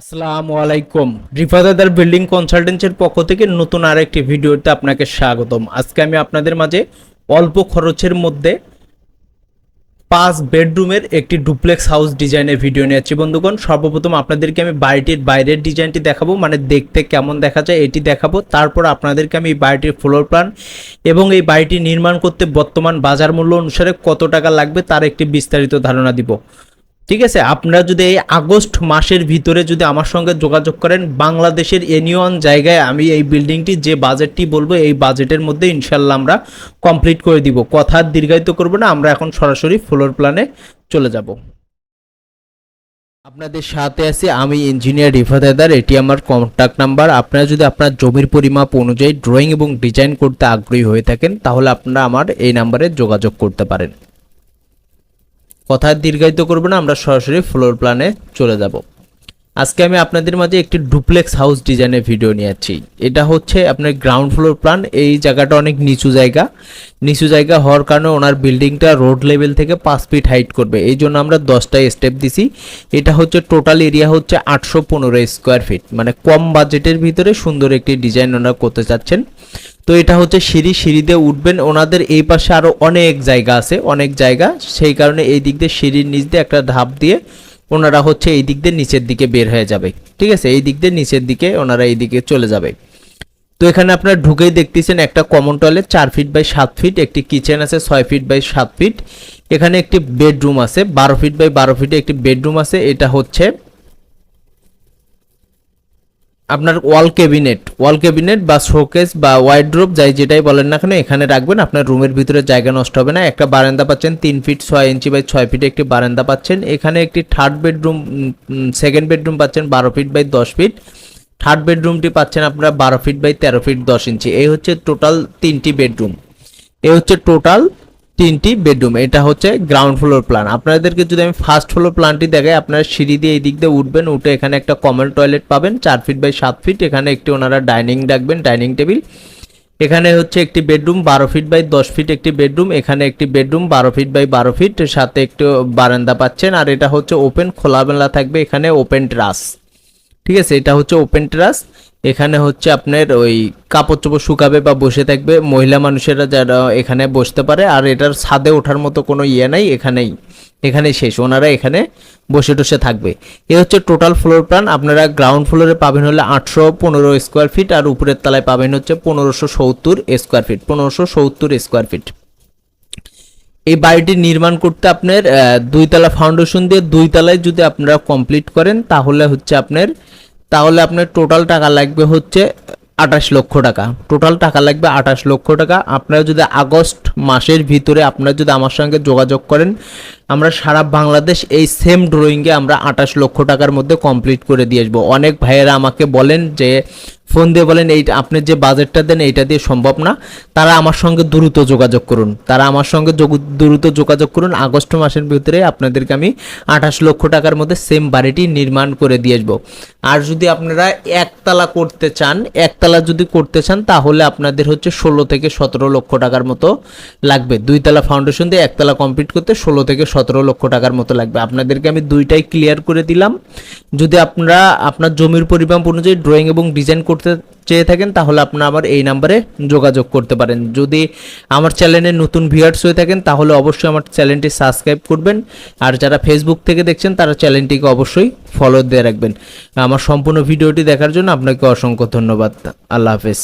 আসসালামু আলাইকুম। রিফাদাদার বিল্ডিং কনসালটেন্সির পক্ষ থেকে নতুন আরেকটি ভিডিওতে আপনাকে স্বাগতম। আজকে আমি আপনাদের মাঝে অল্প খরচের মধ্যে পাঁচ বেডরুমের একটি ডুপ্লেক্স হাউস ডিজাইনের ভিডিও নিয়ে যাচ্ছি বন্ধুগণ, সর্বপ্রথম আপনাদেরকে আমি বাড়িটির বাইরের ডিজাইনটি দেখাবো মানে দেখতে কেমন দেখা যায় এটি দেখাবো। তারপর আপনাদেরকে আমি এই বাড়িটির ফ্লোর প্ল্যান এবং এই বাড়িটি নির্মাণ করতে বর্তমান বাজার মূল্য অনুসারে কত টাকা লাগবে তার একটি বিস্তারিত ধারণা দিব। ঠিক আছে, আপনারা যদি এই আগস্ট মাসের ভিতরে যদি আমার সঙ্গে যোগাযোগ করেন, বাংলাদেশের এনিয়ন জায়গায় আমি এই বিল্ডিংটি যে বাজেটটি বলব, এই বাজেটের মধ্যে ইনশাল্লাহ আমরা কমপ্লিট করে দিব। কথা দীর্ঘায়িত করব না, আমরা এখন সরাসরি ফ্লোর প্ল্যানে চলে যাব। আপনাদের সাথে আছি আমি ইঞ্জিনিয়ার রিফাত এটি আমার কন্ট্যাক্ট নাম্বার আপনারা যদি আপনার জমির পরিমাপ অনুযায়ী ড্রয়িং এবং ডিজাইন করতে আগ্রহী হয়ে থাকেন, তাহলে আপনারা আমার এই নাম্বারে যোগাযোগ করতে পারেন। কথা দীর্ঘায়িত করব না আমরা সরাসরি ফ্লোর প্ল্যানে চলে যাব। আজকে আমি আপনাদের মাঝে একটি ডুপ্লেক্স হাউস ডিজাইনের ভিডিও নিয়ে যাচ্ছি এটা হচ্ছে আপনার গ্রাউন্ড ফ্লোর প্ল্যান। এই জায়গাটা অনেক নিচু জায়গা। নিচু জায়গা হওয়ার কারণে ওনার বিল্ডিংটা রোড লেভেল থেকে পাঁচ ফিট হাইট করবে। এই জন্য আমরা দশটায় স্টেপ দিছি। এটা হচ্ছে টোটাল এরিয়া হচ্ছে আটশো পনেরো স্কোয়ার ফিট মানে কম বাজেটের ভিতরে সুন্দর একটি ডিজাইন ওনারা করতে চাচ্ছেন। তো এটা হচ্ছে সিঁড়ি। সিঁড়ি দিয়ে উঠবেন। ওনাদের এই পাশে আরও অনেক জায়গা আছে, অনেক জায়গা। সেই কারণে এই দিক দিয়ে সিঁড়ির নিচ দিয়ে একটা ধাপ দিয়ে ওনারা হচ্ছে এই দিক দিয়ে নিচের দিকে বের হয়ে যাবে। ঠিক আছে? এই দিক দিয়ে নিচের দিকে ওনারা এই দিকে চলে যাবে। তো এখানে আপনারা ঢুকেই দেখতেছেন একটা কমন টয়লেট চার ফিট বাই সাত ফিট একটি কিচেন আছে, ছয় ফিট বাই সাত ফিট এখানে একটি বেডরুম আছে, বারো ফিট বাই বারো ফিটে একটি বেডরুম আছে। এটা হচ্ছে আপনার ওয়াল ক্যাবিনেট ওয়াল ক্যাবিনেট বা শোকেস বা ওয়াইড্রোপ যাই যেটাই বলেন না কেন, এখানে রাখবেন। আপনার রুমের ভিতরে জায়গা নষ্ট হবে না। একটা বারান্দা পাচ্ছেন, তিন ফিট ছয় ইঞ্চি বাই ছয় ফিটে একটি বারান্দা পাচ্ছেন। এখানে একটি থার্ড বেডরুম সেকেন্ড বেডরুম পাচ্ছেন, বারো ফিট বাই দশ ফিট থার্ড বেডরুমটি পাচ্ছেন আপনারা বারো ফিট বাই তেরো ফিট দশ ইঞ্চি এই হচ্ছে টোটাল তিনটি বেডরুম এই হচ্ছে টোটাল তিনটি বেডরুম, এটা হচ্ছে গ্রাউন্ড ফ্লোর প্ল্যান আপনাদেরকে যদি আমি ফার্স্ট ফ্লোর প্ল্যানটি দেখাই, আপনারা সিঁড়ি দিয়ে এই দিক দিয়ে উঠবেন, উঠে এখানে একটা কমন টয়লেট পাবেন, চার ফিট বাই সাত ফিট এখানে একটি ওনারা ডাইনিং রাখবেন ডাইনিং টেবিল এখানে হচ্ছে একটি বেডরুম, বারো ফিট বাই দশ ফিট একটি বেডরুম। এখানে একটি বেডরুম, বারো ফিট বাই বারো ফিট সাথে একটু বারান্দা পাচ্ছেন, আর এটা হচ্ছে ওপেন খোলামেলা থাকবে এখানে ওপেন ট্রাস ঠিক আছে, এটা হচ্ছে ওপেন টেরাস এখানে হচ্ছে আপনার ওই কাপড় চোপড় শুকাবে বা বসে থাকবে, মহিলা মানুষেরা যারা এখানে বসতে পারে, আর এটার ছাদে ওঠার মতো কোনো ইয়ে নাই, এখানেই এখানেই শেষ। ওনারা এখানে বসে টসে থাকবে। এ হচ্ছে টোটাল ফ্লোর প্ল্যান আপনারা গ্রাউন্ড ফ্লোরে পাবেন হলে আটশো পনেরো স্কোয়ার ফিট আর উপরের তলায় পাবেন হচ্ছে পনেরোশো সত্তর স্কোয়ার ফিট পনেরোশো সত্তর স্কোয়ার ফিট এই বাড়িটি নির্মাণ করতে আপনার দুইতলা ফাউন্ডেশন দিয়ে দুই তলায় যদি আপনারা কমপ্লিট করেন, তাহলে হচ্ছে আপনার তাহলে আপনার টোটাল টাকা লাগবে হচ্ছে আঠাশ লক্ষ টাকা। টোটাল টাকা লাগবে আঠাশ লক্ষ টাকা। আপনারা যদি আগস্ট মাসের ভিতরে আপনারা যদি আমার সঙ্গে যোগাযোগ করেন আমরা সারা বাংলাদেশ এই সেম ড্রয়িংয়ে আমরা আঠাশ লক্ষ টাকার মধ্যে কমপ্লিট করে দিয়ে আসব। অনেক ভাইয়েরা আমাকে বলেন যে, ফোন দিয়ে বলেন, এই আপনি যে বাজেটটা দেন, এইটা দিয়ে সম্ভব না। তারা আমার সঙ্গে দ্রুত যোগাযোগ করুন। তারা আমার সঙ্গে দ্রুত যোগাযোগ করুন। আগস্ট মাসের ভিতরে আপনাদেরকে আমি আঠাশ লক্ষ টাকার মধ্যে সেম বাড়িটি নির্মাণ করে দিয়ে আসব। আর যদি আপনারা একতলা করতে চান, একতলা যদি করতে চান, তাহলে আপনাদের হচ্ছে ষোলো থেকে সতেরো লক্ষ টাকার মতো লাগবে। দুইতলা ফাউন্ডেশন দিয়ে একতলা কমপ্লিট করতে ষোলো থেকে সতেরো লক্ষ টাকার মতো লাগবে। আপনাদেরকে আমি দুইটাই ক্লিয়ার করে দিলাম। যদি আপনারা আপনার জমির পরিমাপ অনুযায়ী ড্রয়িং এবং ডিজাইন করতে চেয়ে থাকেন, তাহলে আপনারা আমার এই নাম্বারে যোগাযোগ করতে পারেন। যদি আমার চ্যানেলে নতুন ভিউয়ার্স হয়ে থাকেন, তাহলে অবশ্যই আমার চ্যানেলটি সাবস্ক্রাইব করবেন। আর যারা ফেসবুক থেকে দেখছেন, তারা চ্যানেলটিকে অবশ্যই ফলো দিয়ে রাখবেন। আমার সম্পূর্ণ ভিডিওটি দেখার জন্য আপনাকে অসংখ্য ধন্যবাদ। আল্লাহ হাফেজ।